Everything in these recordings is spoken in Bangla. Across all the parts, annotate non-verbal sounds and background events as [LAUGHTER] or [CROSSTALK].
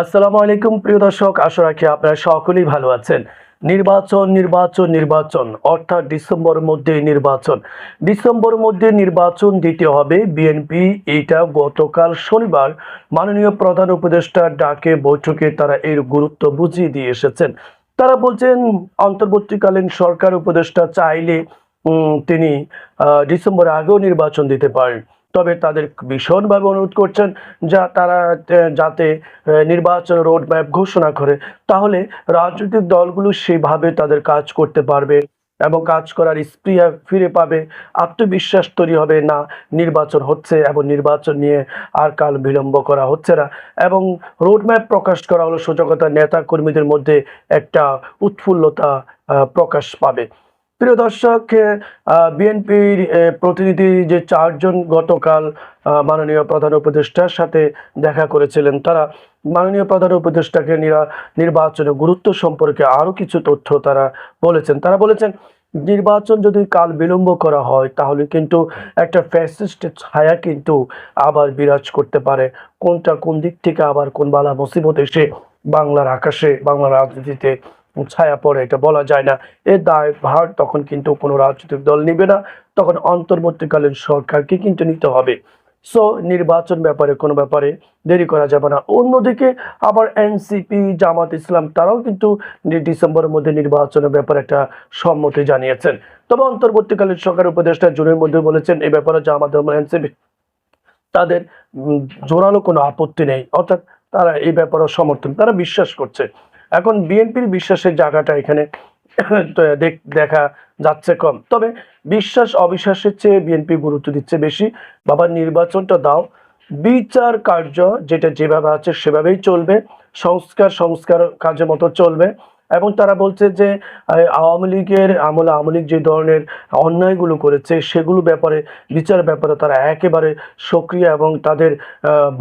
আসসালামু আলাইকুম প্রিয় দর্শক। আশা রাখি আপনারা সকলেই ভালো আছেন। নির্বাচন নির্বাচন নির্বাচন অর্থাৎ ডিসেম্বরের মধ্যে নির্বাচন। ডিসেম্বর মধ্যে নির্বাচন দিতে হবে বিএনপি। এটা গতকাল শনিবার মাননীয় প্রধান উপদেষ্টার ডাকে বৈঠকে তারা এর গুরুত্ব বুঝিয়ে দিয়ে এসেছেন। তারা বলছেন অন্তর্বর্তীকালীন সরকার উপদেষ্টা চাইলে তিনি আহ, ডিসেম্বরের আগেও নির্বাচন দিতে পারেন। তবে তাদের ভীষণভাবে অনুরোধ করছেন যা তারা যাতে নির্বাচন রোড ম্যাপ ঘোষণা করে। তাহলে রাজনৈতিক দলগুলো সেভাবে তাদের কাজ করতে পারবে এবং কাজ করার স্প্রিয়া ফিরে পাবে। আত্মবিশ্বাস তৈরি হবে না, নির্বাচন হচ্ছে এবং নির্বাচন নিয়ে আর কাল বিলম্ব করা হচ্ছে না। এবং রোডম্যাপ প্রকাশ করা হলো সুযোগতা নেতা কর্মীদের মধ্যে একটা উৎফুল্লতা প্রকাশ পাবে। প্রিয় দর্শক বিএনপির প্রতিনিধি যে চারজন গতকাল মাননীয় প্রধান উপদেষ্টার সাথে দেখা করেছিলেন, তারা মাননীয় প্রধান উপদেষ্টাকে নিরা- নির্বাচনের গুরুত্ব সম্পর্কে আরও কিছু তথ্য তারা বলেছেন। তারা বলেছেন, নির্বাচন যদি কাল বিলম্ব করা হয়, তাহলে কিন্তু একটা ফ্যাসিস্টের ছায়া কিন্তু আবার বিরাজ করতে পারে। কোনটা কোন দিক থেকে আবার কোন বালা মুসিবত এসে বাংলার আকাশে, বাংলার রাজনীতিতে ছায়া পড়ে, এটা বলা যায় না। এর দায় ভার তখন কিন্তু কোনো রাজনৈতিক দল নিবে না। তখন অন্তর্বর্তীকালীন সরকারকে কিন্তু নিতে হবে। সো নির্বাচন ব্যাপারে কোনো ব্যাপারে দেরি করা যাবে না। অন্যদিকে আবার এনসিপি জামাত ইসলাম, তারাও কিন্তু ডিসেম্বরের মধ্যে নির্বাচনের ব্যাপারে একটা সম্মতি জানিয়েছেন। তবে অন্তর্বর্তীকালীন সরকার উপদেষ্টা জুনের মধ্যে বলেছেন এই ব্যাপারে জামাত এনসিপি তাদের জোরালো কোনো আপত্তি নেই। অর্থাৎ তারা এই ব্যাপারে সমর্থন, তারা বিশ্বাস করছে। এখন বিএনপির বিশ্বাসের জায়গাটা এখানে [COUGHS] দেখ- যাচ্ছে কম। তবে বিশ্বাস অবিশ্বাসের চেয়ে বিএনপি গুরুত্ব দিচ্ছে বেশি। বাবা, নির্বাচনটা দাও। বিচার কার্য যেটা যেভাবে আছে সেভাবেই চলবে। সংস্কার সংস্কার কাজের মতো চলবে। এবং তারা বলছে যে আওয়ামী লীগের আমলে আওয়ামী লীগ যে ধরনের অন্যায়গুলো করেছে, সেগুলো ব্যাপারে, বিচার ব্যাপারে তারা একেবারে সক্রিয় এবং তাদের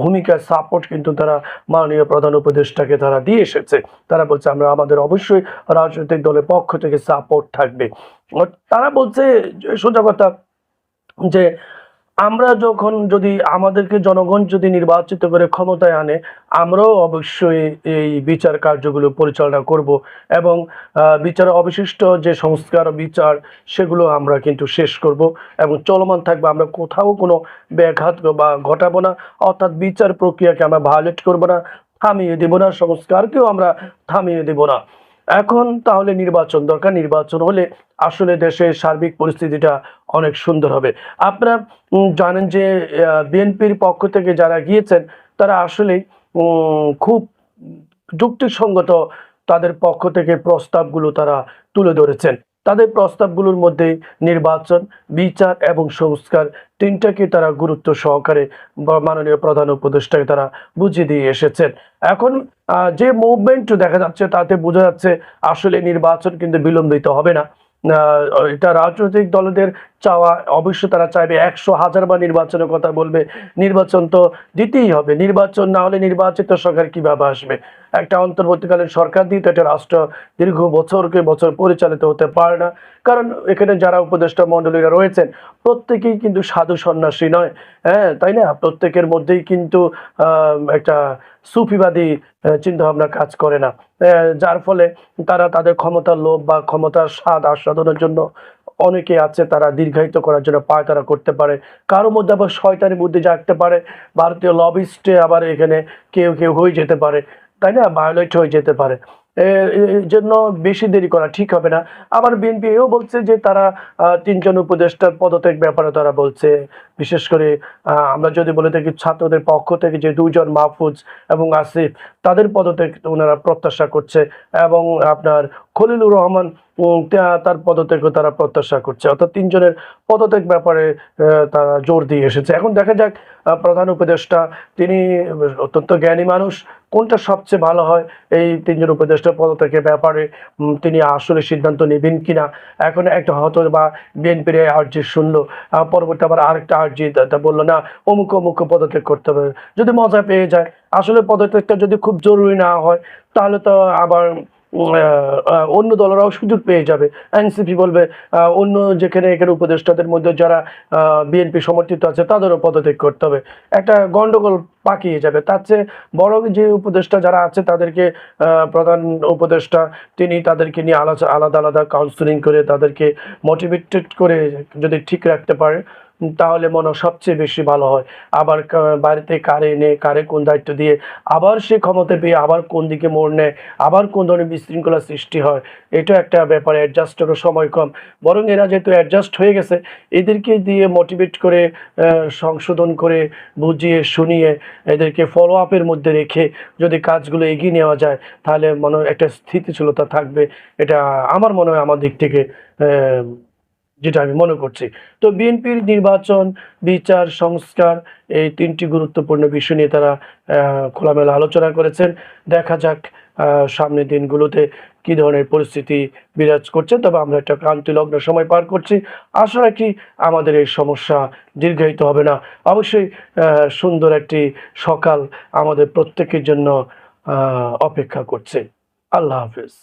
ভূমিকা সাপোর্ট কিন্তু তারা মাননীয় প্রধান উপদেষ্টাকে তারা দিয়ে এসেছে। তারা বলছে, আমরা আমাদের অবশ্যই রাজনৈতিক দলের পক্ষ থেকে সাপোর্ট থাকবে। তারা বলছে, সোজা কথা, যে আমরা যখন যদি আমাদেরকে জনগণ যদি নির্বাচিত করে ক্ষমতায় আনে আমরাও অবশ্যই এই বিচার কার্যগুলো পরিচালনা করব এবং আহ, বিচারের অবশিষ্ট যে সংস্কার বিচার সেগুলো আমরা কিন্তু শেষ করব এবং চলমান থাকবে। আমরা কোথাও কোনো ব্যাঘাত বা ঘটাবো না অর্থাৎ বিচার প্রক্রিয়াকে আমরা ভায়োলেট করব না থামিয়ে দেব না সংস্কারকেও আমরা থামিয়ে দেবো না। এখন তাহলে নির্বাচন দরকার। নির্বাচন হলে আসলে দেশের সার্বিক পরিস্থিতিটা অনেক সুন্দর হবে। আপনারা জানেন যে বিএনপির পক্ষ থেকে যারা গিয়েছেন, তারা আসলে খুব যুক্তিসঙ্গত তাদের পক্ষ থেকে প্রস্তাবগুলো তারা তুলে ধরেছেন। তাদের প্রস্তাবগুলোর মধ্যে নির্বাচন, বিচার এবং সংস্কার তিনটাকে তারা গুরুত্ব সহকারে মাননীয় প্রধান উপদেষ্টাকে তারা বুঝিয়ে দিয়ে এসেছেন। এখন যে মুভমেন্ট দেখা যাচ্ছে তাতে বোঝা যাচ্ছে আসলে নির্বাচন কিন্তু বিলম্বিত হবে না। এটা রাজনৈতিক দলদের চাওয়া, অবশ্যই তারা চাইবে একশো হাজার বা নির্বাচনের কথা বলবে। নির্বাচন তো দিতেই হবে। নির্বাচন না হলে নির্বাচিত সরকার কীভাবে আসবে? একটা অন্তর্বর্তীকালীন সরকার দিয়ে তো একটা রাষ্ট্র দীর্ঘ বছরকে বছর পরিচালিত হতে পারে না। কারণ এখানে যারা উপদেষ্টা মণ্ডলীরা রয়েছেন, প্রত্যেকেই কিন্তু সাধু সন্ন্যাসী নয়। হ্যাঁ তাই না? প্রত্যেকের মধ্যেই কিন্তু একটা সুফিবাদী চিন্তা ভাবনা কাজ করে না। যার ফলে তারা তাদের ক্ষমতার লোভ বা ক্ষমতার স্বাদ আস্বাদনের জন্য অনেকে আছে তারা দীর্ঘায়িত করার জন্য পায় তারা করতে পারে। কারও মধ্যে আবার শয়তানি বুদ্ধি জাগতে পারে। ভারতীয় লবিস্টে আবার এখানে কেউ কেউ হয়ে যেতে পারে। তাই না? ভায়োলেট হয়ে যেতে পারে। জন্য বেশি দেরি করা ঠিক হবে না। আবার বিএনপি এও বলছে যে তারা তিনজন উপদেষ্টার পদত্যাগ ব্যাপারে তারা বলছে। বিশেষ করে আমরা যদি বলে থাকি ছাত্রদের পক্ষ থেকে যে দুজন মাহফুজ এবং আসিফ, তাদের পদত্যাগ ওনারা প্রত্যাশা করছে এবং আপনার খলিলুর রহমান তার পদত্যাগও তারা প্রত্যাশা করছে। অর্থাৎ তিনজনের পদত্যাগ ব্যাপারে তারা জোর দিয়ে এসেছে। এখন দেখা যাক প্রধান উপদেষ্টা, তিনি অত্যন্ত জ্ঞানী মানুষ, কোনটা সবচেয়ে ভালো হয়? এই তিনজন উপদেষ্টা পদত্যাগের ব্যাপারে তিনি আসলে সিদ্ধান্ত নেবেন কিনা? এখন একটা হয়তো বা বিএনপির আর্জি শুনলো। পরবর্তী আবার আরেকটা আর্জি বলল, না, অমুক অমুক পদত্যাগ করতে হবে। যদি মজা পেয়ে যায়, আসলে পদত্যাগটা যদি খুব জরুরি না হয়, তাহলে তো আবার অন্য দলেরাও সুযোগ পেয়ে যাবে। এনসিপি বলবে অন্য যেখানে এখানে উপদেষ্টাদের মধ্যে যারা বিএনপি সমর্থিত আছে, তাদেরও পদত্যাগ করতে হবে। একটা গন্ডগোল পাকিয়ে যাবে। তার চেয়ে বড় যে উপদেষ্টা যারা আছে, তাদেরকে প্রধান উপদেষ্টা, তিনি তাদেরকে নিয়ে আলাদা আলাদা আলাদা কাউন্সিলিং করে তাদেরকে মোটিভেটেড করে যদি ঠিক রাখতে পারে তাহলে মনে হয় সবচেয়ে বেশি ভালো হয়। আবার বাড়িতে কারে এনে, কারে কোন দায়িত্ব দিয়ে, আবার সে ক্ষমতা পেয়ে আবার কোন দিকে মোড় নেয়, আবার কোন ধরনের বিশৃঙ্খলা সৃষ্টি হয়, এটা একটা ব্যাপারে, অ্যাডজাস্টেরও সময় কম। বরং এরা যেহেতু অ্যাডজাস্ট হয়ে গেছে, এদেরকে দিয়ে মোটিভেট করে সংশোধন করে, বুঝিয়ে, শুনিয়ে, এদেরকে ফলো আপের মধ্যে রেখে যদি কাজগুলো এগিয়ে নেওয়া যায়, তাহলে মনে একটা স্থিতিশীলতা থাকবে। এটা আমার মনে হয় আমার দিক থেকে যেটা আমি মনে করছি। তো বিএনপির নির্বাচন, বিচার, সংস্কার এই তিনটি গুরুত্বপূর্ণ বিষয় নিয়ে তারা খোলামেলা আলোচনা করেছেন। দেখা যাক সামনের দিনগুলোতে কি ধরনের পরিস্থিতি বিরাজ করছে। তবে আমরা একটা ক্রান্তি লগ্ন সময় পার করছি। আশা রাখি আমাদের এই সমস্যা দীর্ঘায়িত হবে না। অবশ্যই সুন্দর একটি সকাল আমাদের প্রত্যেকের জন্য অপেক্ষা করছে। আল্লাহ হাফিজ।